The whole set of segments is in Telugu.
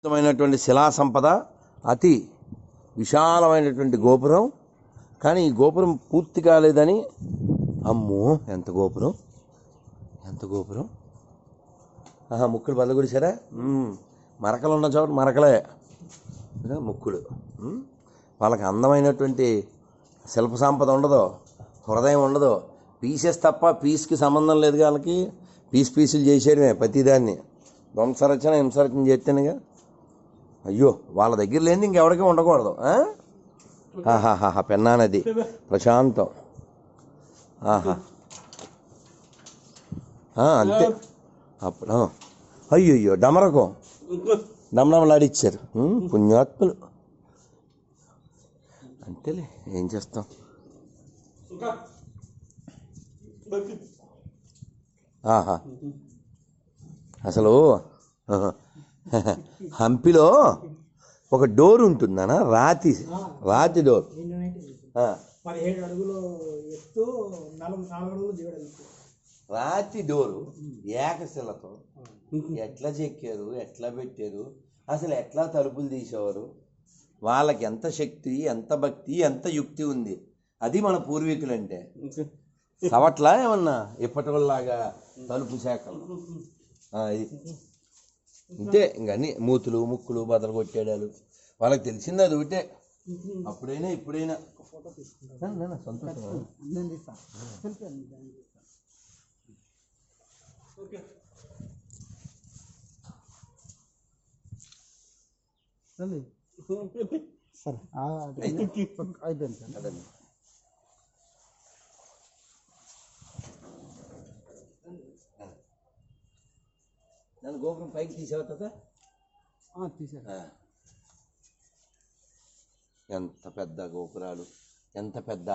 అద్భుతమైనటువంటి శిలా సంపద అతి విశాలమైనటువంటి గోపురం. కానీ ఈ గోపురం పూర్తి కాలేదని అమ్మో ఎంత గోపురం ఎంత గోపురం. ఆహా ముక్కులు బద్దగొడిసారా మరకలు ఉన్న చోట మరకలే. ముక్కులు ముక్కుడు. వాళ్ళకి అందమైనటువంటి శిల్ప సంపద ఉండదు హృదయం ఉండదు. పీసెస్ తప్ప పీస్కి సంబంధం లేదు వాళ్ళకి. పీస్ పీసులు చేసేయడమే ప్రతిదాన్ని. ధ్వంసరచన హింసరచన చేస్తేనేగా అయ్యో వాళ్ళ దగ్గర లేని ఇంకెవరికి ఉండకూడదు ఆ? పెన్నా నది ప్రశాంతం. ఆహా. అంతే. అప్పుడు అయ్యో అయ్యయ్యో డమరకం. డమడమలాడిచ్చారు ఉమ్, పుణ్యాత్ములు. అంతేలే ఏం చేస్తాం? ఆహా. అసలు హంపిలో ఒక డోర్ ఉంటుందనా? రాతి రాతి డోర్. ఆ, పదిహేడు అడుగులు ఎత్తు నాలుగు నాలుగు అడుగులు దిగడం ఎత్తు రాతి డోరు ఏకశిలతో. ఎట్లా చెక్కారు? ఎట్లా పెట్టారు? అసలు ఎట్లా తలుపులు తీసేవారు? వాళ్ళకి ఎంత శక్తి ఎంత భక్తి ఎంత యుక్తి ఉంది? అది మన పూర్వీకులంటే. సవట్లా ఏమన్నా? ఇప్పటిలాగా తలుపు శాఖలు. ఇది. ఇంతే ఇంక అన్ని మూతులు ముక్కులు బదలు కొట్టేడాలు. వాళ్ళకి తెలిసింది అది ఒకటే. అప్పుడైనా ఇప్పుడైనా. సంతోషం. సరే అయిపోయింది. నన్ను గోపురం పైకి తీసేవతా ఆ, తీసారు ఎంత పెద్ద గోపురాలు ఎంత పెద్ద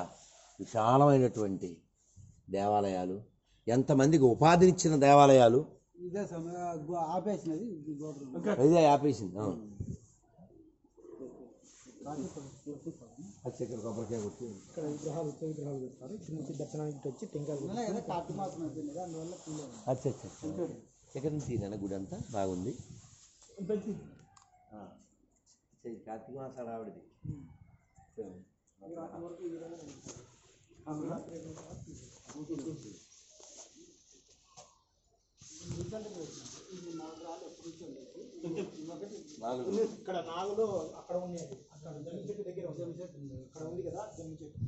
విశాలమైనటువంటి దేవాలయాలు ఎంతమందికి ఉపాధినిచ్చిన దేవాలయాలు. ఇదే సమయం ఆపేసినది ఇది గోపురం. ఇదే ఆపేసింది అవును. కొబ్బరికాయ కొట్టి. ఇక్కడ విగ్రహాలు విగ్రహాలు పెడతారు. ఇక్కడ నుంచి దర్శనానికి ఇటు వచ్చి టెంకాయలు అచ్చ అచ్చ. ఎక్కడి నుంచి తీరాను గుడి అంతా బాగుంది. కార్తీక మాసాలు ఆవిడది. నాలుగు ఇక్కడ నాగులు అక్కడ ఉన్నాయి అక్కడ జమ్మి చెట్టు దగ్గర జమ్మి చెట్టు ఉంది. అక్కడ ఉంది కదా జమ్మి చెట్టు.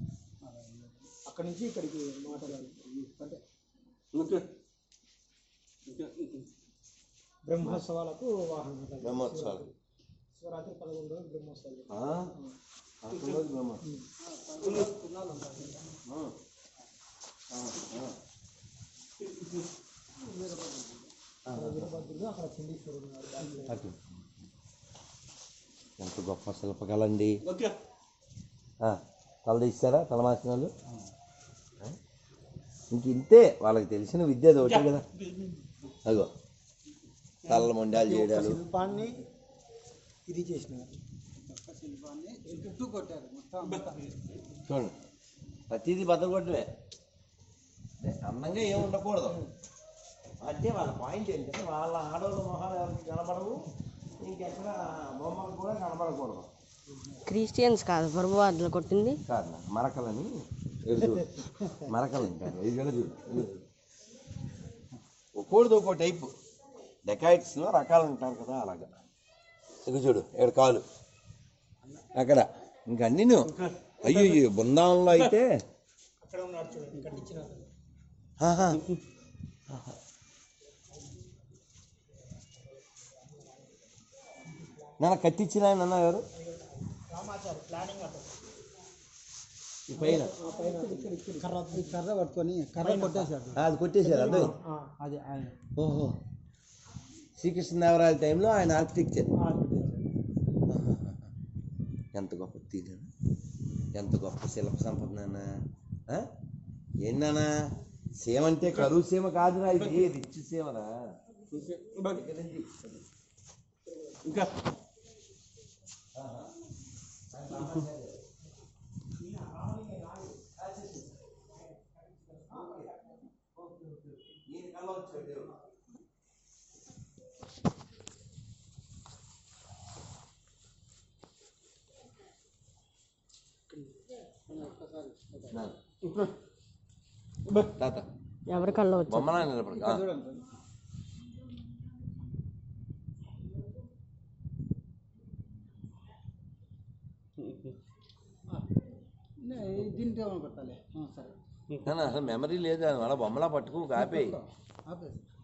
అక్కడ నుంచి ఇక్కడికి మాట్లాడాలి. అంటే బ్రహ్మోత్సవాలకు వాహనం బ్రహ్మోత్సవాలు. శివరాత్రి పదకొండు రోజులు. ఎంత గొప్ప శిల్పకళండి. ఆ, తల తీస్తారా? తల మార్చిన వాళ్ళు? ఇంక ఇంతే. వాళ్ళకి తెలిసిన విద్య అది ఒకటే కదా. అగో తల్ల మొండాలు చేయడాలు. శిల్పాన్ని ఇది చేసినారు. ఒక్క శిల్పాన్ని చుట్టూ కొట్టారు మొత్తం చూడండి. ప్రతిదీ బద్దలు కొట్టలే అందంగా ఏమి ఉండకూడదు. అంటే వాళ్ళ పాయింట్ ఏంటంటే వాళ్ళ ఆడవాళ్ళ మొహాలు ఎవరికి కనబడవు ఇంకెక్కడ బొమ్మలు కూడా కనబడకూడదు. క్రిస్టియన్స్ కాదు పొరపాట్లు కొట్టింది. కాదు మరకలని. మరకలని కాదు ఇది కూడా చూడు. ఒక్కో టైపు. డెకాయిట్స్లో రకాలు ఉంటారు కదా అలాగా. ఇది చూడు ఇక్కడ కాలు. అక్కడ ఇంక అన్నీ అయ్యో అయ్యో బృందావనంలో అయితే. నాన్న కట్టించిన ఆయన అన్న ఎవరు? రామాచారి ప్లానింగ్ అక్కడ ఈ పైన. కర్ర పట్టుకొని కర్ర కొట్టేశాడు. ఆ, అది కొట్టేశారు అదే అది ఓహో. శ్రీకృష్ణదేవరాయల టైంలో ఆయన ఆర్కిటెక్చర్. ఎంత గొప్ప తీరు. ఎంత గొప్ప శిల్ప సంపద నాన్న. ఆ? ఏంటి నాన్న? సీమ అంటే కరువు సీమ కాదురా ఇది రిచ్ సీమరా ఇంకా తాత. ఎవరి కళ్ళు వచ్చి? బొమ్మలా నిలబడు. దీంట్లో ఆ, సరే. అసలు మెమరీ లేదు అది మళ్ళీ బొమ్మలా పట్టుకు కాపే ఆపేసి